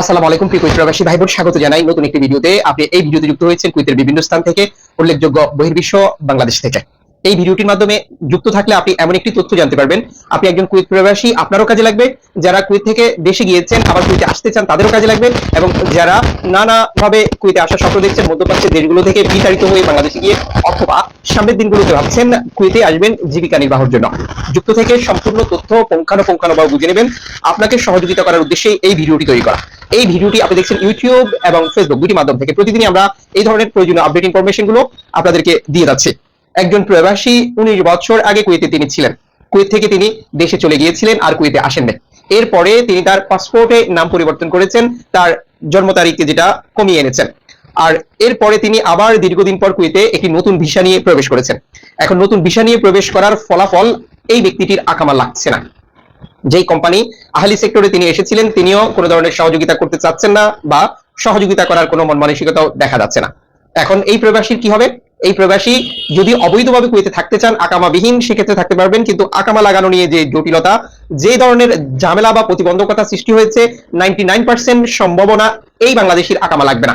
আসসালামু আলাইকুম, প্রিয় কুইত প্রবাসী ভাই বোন স্বাগত জানাই নতুন একটি ভিডিওতে। আপনি এই ভিডিওতে যুক্ত হয়েছেন কুইতের বিভিন্ন স্থান থেকে, উল্লেখযোগ্য বহির্বিশ্ব বাংলাদেশ থেকে। এই ভিডিওটির মাধ্যমে যুক্ত থাকলে আপনি এমন একটি তথ্য জানতে পারবেন। আপনি একজন কুইত প্রবাসী আপনারও কাজে লাগবে। যারা কুইত থেকে দেশে গিয়েছেন, আবার কুইতে আসতে চান, তাদেরও কাজে লাগবে। এবং যারা নানাভাবে কুইতে আসার স্বপ্ন দেখছেন, মধ্যপ্রাচ্যের দেশগুলো থেকে বিতাড়িত হয়ে বাংলাদেশে গিয়ে অথবা সামনের দিনগুলোতে ভাবছেন কুইতে আসবেন জীবিকা নির্বাহের জন্য। যুক্ত থেকে সম্পূর্ণ তথ্য, পুঙ্খানুপুঙ্খানুভাবে বুঝে নেবেন। আপনাকে সহযোগিতা করার উদ্দেশ্যে এই ভিডিওটি তৈরি করা। এই ভিডিওটি আপনি দেখছেন ইউটিউব এবং ফেসবুক দুটি মাধ্যম থেকে। প্রতিদিনই আমরা এই ধরনের প্রয়োজনীয় আপডেট ইনফরমেশনগুলো আপনাদেরকে দিয়ে যাচ্ছি। একজন প্রবাসী উনিশ বছর আগে কুয়েতে তিনি ছিলেন। কুয়েত থেকে তিনি দেশে চলে গিয়েছিলেন আর কুয়েতে আসেন এরপরে তিনি তার পাসপোর্টে নাম পরিবর্তন করেছেন, তার জন্ম তারিখকে যেটা কমিয়ে এনেছেন। আর এরপরে তিনি আবার দীর্ঘদিন পর কুয়েতে একটি নতুন ভিসা নিয়ে প্রবেশ করেছেন। এখন নতুন ভিসা নিয়ে প্রবেশ করার ফলাফল এই ব্যক্তিটির আকামা লাগছে না। যেই কোম্পানি আহলি সেক্টরে তিনি এসেছিলেন, তিনিও কোনো ধরনের সহযোগিতা করতে চাচ্ছেন না বা সহযোগিতা করার কোনো মন মানসিকতাও দেখা যাচ্ছে না। এখন এই প্রবাসীর কি হবে? এই প্রবাসী যদি অবৈধভাবে কুয়েতে থাকতে চান, আকামাবিহীন, সেক্ষেত্রে থাকতে পারবেন, কিন্তু আকামা লাগানো নিয়ে যে জটিলতা, যে ধরনের ঝামেলা বা প্রতিবন্ধকতা সৃষ্টি হয়েছে নাইনটি সম্ভাবনা এই বাংলাদেশির আকামা লাগবে না।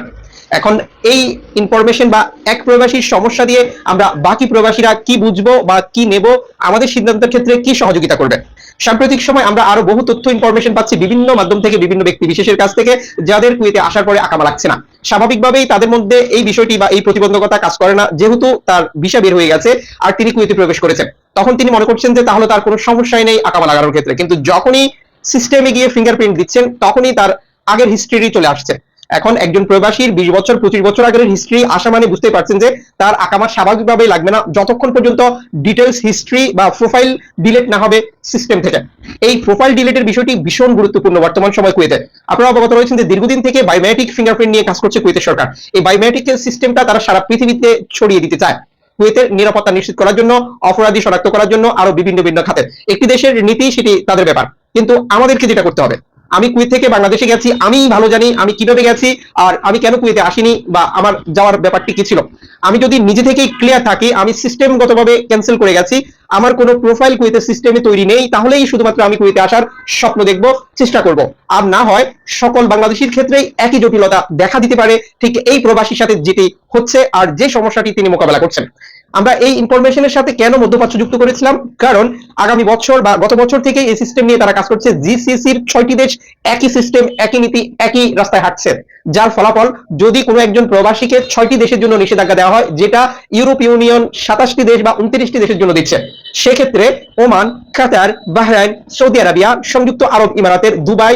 এখন এই ইনফরমেশন বা এক প্রবাসীর সমস্যা দিয়ে আমরা বাকি প্রবাসীরা কি বুঝব বা কি নেব, আমাদের সিদ্ধান্তের ক্ষেত্রে কি সহযোগিতা করবে? সাম্প্রতিক সময় আমরা আরও বহু তথ্য ইনফরমেশন পাচ্ছি বিভিন্ন মাধ্যম থেকে, বিভিন্ন ব্যক্তি বিশেষের কাছ থেকে, যাদের কুয়েতে আসার পরে আকামা লাগছে না। স্বাভাবিকভাবেই তাদের মধ্যে এই বিষয়টি বা এই প্রতিবন্ধকতা কাজ করে না, যেহেতু তার ভিসা বের হয়ে গেছে আর তিনি কুয়েতে প্রবেশ করেছেন। তখন তিনি মনে করছেন যে তাহলে তার কোনো সমস্যাই নেই আকামা লাগানোর ক্ষেত্রে। কিন্তু যখনই সিস্টেমে গিয়ে ফিঙ্গারপ্রিন্ট দিচ্ছেন, তখনই তার আগের হিস্ট্রি চলে আসছে। এখন একজন প্রবাসীর বিশ বছর, পঁচিশ বছর আগের হিস্ট্রি আসা মানে বুঝতে পারছেন যে তার আকামা স্বাভাবিকভাবে লাগবে না। যতক্ষণ পর্যন্ত ডিটেলস হিস্ট্রি বা প্রোফাইল ডিলেট না হবে সিস্টেম থেকে। এই প্রোফাইল ডিলেটের বিষয়টি ভীষণ গুরুত্বপূর্ণ বর্তমান সময় কুয়েতে। আপনারা অবগত রয়েছেন যে দীর্ঘদিন থেকে বায়োমেট্রিক ফিঙ্গারপ্রিন্ট নিয়ে কাজ করছে কুয়েতের সরকার। এই বায়োমেট্রিক সিস্টেমটা তারা সারা পৃথিবীতে ছড়িয়ে দিতে চায়। কুয়েতের নিরাপত্তা নিশ্চিত করার জন্য, অপরাধী শনাক্ত করার জন্য আরও বিভিন্ন ভিন্ন খাতে। একটি দেশের নীতি সেটি তাদের ব্যাপার। কিন্তু আমাদেরকে যেটা করতে হবে আমি কুয়েত থেকে বাংলাদেশে গেছি, আমি ভালো জানি আমি কীভাবে গেছি আর আমি কেন কুয়েতে আসিনি বা আমার যাওয়ার ব্যাপারটি কি ছিল। আমি যদি নিজে থেকেই ক্লিয়ার থাকি, আমি সিস্টেমগতভাবে ক্যান্সেল করে গেছি, আমার কোনো প্রোফাইল কুয়েতের সিস্টেমে তৈরি নেই, তাহলেই শুধুমাত্র আমি কুয়েতে আসার স্বপ্ন দেখব, চেষ্টা করব। আর না হয় সকল বাংলাদেশির ক্ষেত্রেই একই জটিলতা দেখা দিতে পারে, ঠিক এই প্রবাসীর সাথে যেটি হচ্ছে আর যে সমস্যাটি তিনি মোকাবেলা করছেন। আমরা এই ইনফরমেশনের সাথে কেন মধ্যপ্রাচ্য যুক্ত করেছিলাম? কারণ আগামী বছর বা গত বছর থেকে এই সিস্টেম নিয়ে তারা কাজ করছে। জিসিসির ছয়টি দেশ একই সিস্টেম একই নীতি, একই রাস্তায় হাঁটছে। যার ফলাফল যদি কোনো একজন প্রবাসীকে ছয়টি দেশের জন্য নিষেধাজ্ঞা দেওয়া হয়, যেটা ইউরোপ ইউনিয়ন সাতাশটি দেশ বা উনত্রিশটি দেশের জন্য দিচ্ছে। সেক্ষেত্রে Oman, Qatar, Bahrain, Saudi Arabia, সংযুক্ত আরব ইমারাতের, দুবাই